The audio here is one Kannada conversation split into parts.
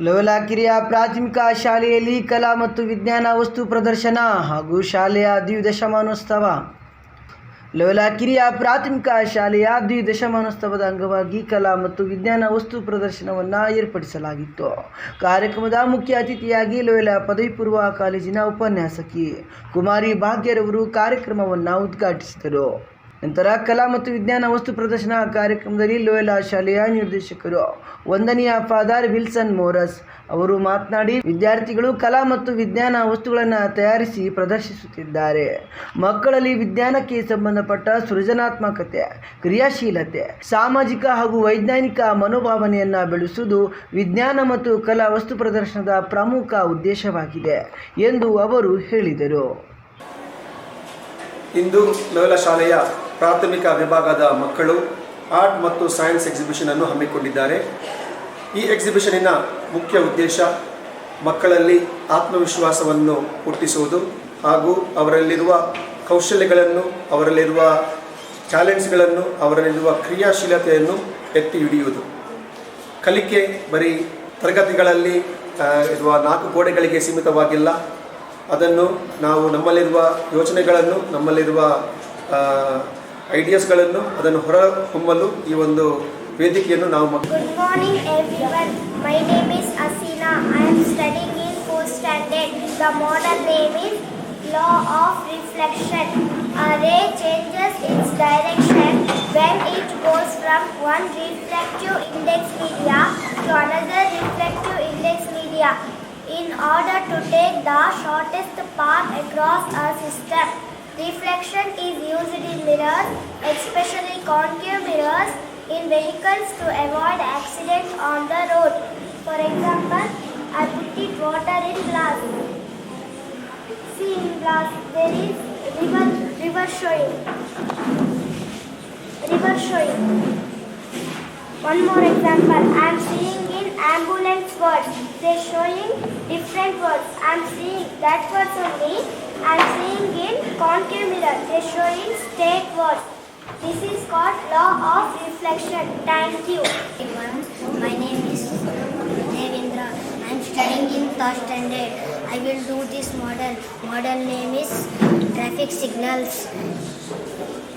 ಲೋಲಾ ಕಿರಿಯ ಪ್ರಾಥಮಿಕ ಶಾಲೆಯಲ್ಲಿ ಕಲಾ ಮತ್ತು ವಿಜ್ಞಾನ ವಸ್ತು ಪ್ರದರ್ಶನ ಹಾಗೂ ಶಾಲೆಯ ದ್ವಿದಶಮಾನೋತ್ಸವ. ಲೋಲಾ ಕಿರಿಯ ಪ್ರಾಥಮಿಕ ಶಾಲೆಯ ದ್ವಿದಶಮಾನೋತ್ಸವದ ಅಂಗವಾಗಿ ಕಲಾ ಮತ್ತು ವಿಜ್ಞಾನ ವಸ್ತು ಪ್ರದರ್ಶನವನ್ನು ಏರ್ಪಡಿಸಲಾಗಿತ್ತು. ಕಾರ್ಯಕ್ರಮದ ಮುಖ್ಯ ಅತಿಥಿಯಾಗಿ ಲೋಯಲಾ ಪದವಿ ಪೂರ್ವ ಕಾಲೇಜಿನ ಉಪನ್ಯಾಸಕಿ ಕುಮಾರಿ ಭಾಗ್ಯರವರು ಕಾರ್ಯಕ್ರಮವನ್ನು ಉದ್ಘಾಟಿಸಿದರು. ನಂತರ ಕಲಾ ಮತ್ತು ವಿಜ್ಞಾನ ವಸ್ತು ಪ್ರದರ್ಶನ ಕಾರ್ಯಕ್ರಮದಲ್ಲಿ ಲೋಯಲಾ ಶಾಲೆಯ ನಿರ್ದೇಶಕರು ವಂದನೀಯ ಫಾದರ್ ವಿಲ್ಸನ್ ಮೋರಸ್ ಅವರು ಮಾತನಾಡಿ, ವಿದ್ಯಾರ್ಥಿಗಳು ಕಲಾ ಮತ್ತು ವಿಜ್ಞಾನ ವಸ್ತುಗಳನ್ನು ತಯಾರಿಸಿ ಪ್ರದರ್ಶಿಸುತ್ತಿದ್ದಾರೆ. ಮಕ್ಕಳಲ್ಲಿ ವಿಜ್ಞಾನಕ್ಕೆ ಸಂಬಂಧಪಟ್ಟ ಸೃಜನಾತ್ಮಕತೆ, ಕ್ರಿಯಾಶೀಲತೆ, ಸಾಮಾಜಿಕ ಹಾಗೂ ವೈಜ್ಞಾನಿಕ ಮನೋಭಾವನೆಯನ್ನು ಬೆಳೆಸುವುದು ವಿಜ್ಞಾನ ಮತ್ತು ಕಲಾ ವಸ್ತು ಪ್ರದರ್ಶನದ ಪ್ರಮುಖ ಉದ್ದೇಶವಾಗಿದೆ ಎಂದು ಅವರು ಹೇಳಿದರು. ಇಂದು ಲೋಲ ಶಾಲೆಯ ಪ್ರಾಥಮಿಕ ವಿಭಾಗದ ಮಕ್ಕಳು ಆರ್ಟ್ ಮತ್ತು ಸೈನ್ಸ್ ಎಕ್ಸಿಬಿಷನ್ ಅನ್ನು ಹಮ್ಮಿಕೊಂಡಿದ್ದಾರೆ. ಈ ಎಕ್ಸಿಬಿಷನಿನ ಮುಖ್ಯ ಉದ್ದೇಶ ಮಕ್ಕಳಲ್ಲಿ ಆತ್ಮವಿಶ್ವಾಸವನ್ನು ಹುಟ್ಟಿಸುವುದು ಹಾಗೂ ಅವರಲ್ಲಿರುವ ಕೌಶಲ್ಯಗಳನ್ನು, ಅವರಲ್ಲಿರುವ ಚಾಲೆಂಜ್ಗಳನ್ನು, ಅವರಲ್ಲಿರುವ ಕ್ರಿಯಾಶೀಲತೆಯನ್ನು ಎತ್ತಿ ಹಿಡಿಯುವುದು. ಕಲಿಕೆ ಬರೀ ತರಗತಿಗಳಲ್ಲಿ ಇರುವ ನಾಲ್ಕು ಗೋಡೆಗಳಿಗೆ ಸೀಮಿತವಾಗಿಲ್ಲ. ಅದನ್ನು ನಾವು ನಮ್ಮಲ್ಲಿರುವ ಯೋಚನೆಗಳನ್ನು, ನಮ್ಮಲ್ಲಿರುವ ಐಡಿಯಾಸ್ಗಳನ್ನು ಅದನ್ನು ಹೊರಹೊಮ್ಮಲು ಈ ಒಂದು ವೇದಿಕೆಯನ್ನು ನಾವು ಮಕ್ಕ Good morning everyone. My name is Asina. I am studying in fourth standard. The model name is Law of Reflection. Changes its direction when it goes from one reflective index media to another reflective index media in order to take the shortest path across a system. Reflection is used in mirrors, especially concave mirrors, in vehicles to avoid accidents on the road. For example, I put it water in glass. See in glass there is river river showing. River showing. One more example. I am seeing in ambulance words. They showing different words. I am seeing that words only. I am seeing in concave mirror. They showing state words. This is called law of reflection. Thank you. My name is Devendra. I am studying in third standard. I will do this model. Model name is traffic signals.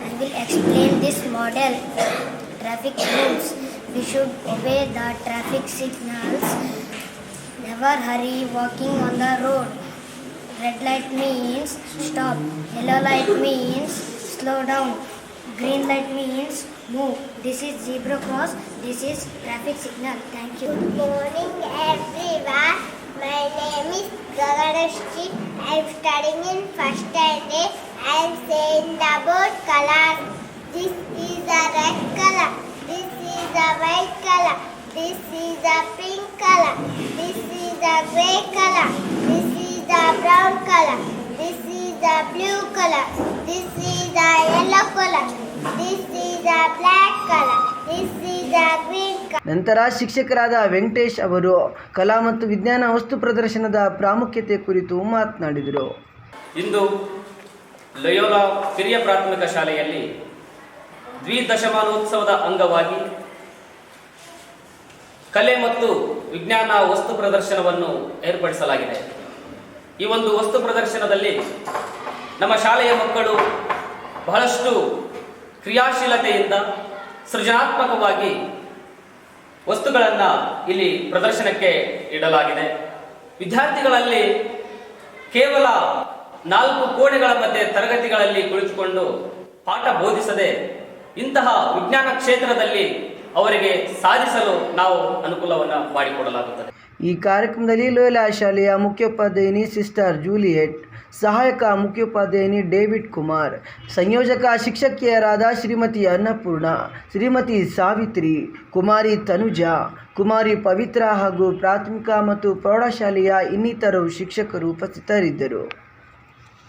I will explain this model. Traffic rules. We should obey the traffic signals. Never hurry walking on the road. Red light means stop. Yellow light means slow down. Green light means move. This is zebra cross. This is traffic signal. Thank you. Good morning everyone. My name is Gaganashri. I am studying in first standard. I am saying about colors. This is white color. This is a pink color. This is a gray color. This is a brown color. This is a blue color. This is a yellow color. This is a black color. This is a green color. ನಂತರ ಶಿಕ್ಷಕರಾದ ವೆಂಕಟೇಶ್ ಅವರು ಕಲಾ ಮತ್ತು ವಿಜ್ಞಾನ ವಸ್ತು ಪ್ರದರ್ಶನದ ಪ್ರಾಮುಖ್ಯತೆ ಕುರಿತು ಮಾತನಾಡಿದರು ಇಂದು ಲಯೋಲಾ ಕಿರಿಯ ಪ್ರಾಥಮಿಕ ಶಾಲೆಯಲ್ಲಿ ದ್ವಿದಶಮಾನೋತ್ಸವದ ಅಂಗವಾಗಿ ಕಲೆ ಮತ್ತು ವಿಜ್ಞಾನ ವಸ್ತು ಪ್ರದರ್ಶನವನ್ನು ಏರ್ಪಡಿಸಲಾಗಿದೆ. ಈ ಒಂದು ವಸ್ತು ಪ್ರದರ್ಶನದಲ್ಲಿ ನಮ್ಮ ಶಾಲೆಯ ಮಕ್ಕಳು ಬಹಳಷ್ಟು ಕ್ರಿಯಾಶೀಲತೆಯಿಂದ ಸೃಜನಾತ್ಮಕವಾಗಿ ವಸ್ತುಗಳನ್ನು ಇಲ್ಲಿ ಪ್ರದರ್ಶನಕ್ಕೆ ಇಡಲಾಗಿದೆ. ವಿದ್ಯಾರ್ಥಿಗಳಲ್ಲಿ ಕೇವಲ ನಾಲ್ಕು ಕೋಣೆಗಳ ಮಧ್ಯೆ ತರಗತಿಗಳಲ್ಲಿ ಕುಳಿತುಕೊಂಡು ಪಾಠ ಬೋಧಿಸದೆ ಇಂತಹ ವಿಜ್ಞಾನ ಕ್ಷೇತ್ರದಲ್ಲಿ ಅವರಿಗೆ ಸಾಧಿಸಲು ನಾವು ಅನುಕೂಲವನ್ನು ಮಾಡಿಕೊಡಲಾಗುತ್ತದೆ. ಈ ಕಾರ್ಯಕ್ರಮದಲ್ಲಿ ಲೋಯಲಾ ಶಾಲೆಯ ಮುಖ್ಯೋಪಾಧ್ಯಾಯಿನಿ ಸಿಸ್ಟರ್ ಜೂಲಿಯೆಟ್, ಸಹಾಯಕ ಮುಖ್ಯೋಪಾಧ್ಯಾಯಿನಿ ಡೇವಿಡ್ ಕುಮಾರ್, ಸಂಯೋಜಕ ಶಿಕ್ಷಕಿಯರಾದ ಶ್ರೀಮತಿ ಅನ್ನಪೂರ್ಣ, ಶ್ರೀಮತಿ ಸಾವಿತ್ರಿ, ಕುಮಾರಿ ತನುಜಾ, ಕುಮಾರಿ ಪವಿತ್ರ ಹಾಗೂ ಪ್ರಾಥಮಿಕ ಮತ್ತು ಪ್ರೌಢಶಾಲೆಯ ಇನ್ನಿತರರು ಶಿಕ್ಷಕರು ಉಪಸ್ಥಿತರಿದ್ದರು.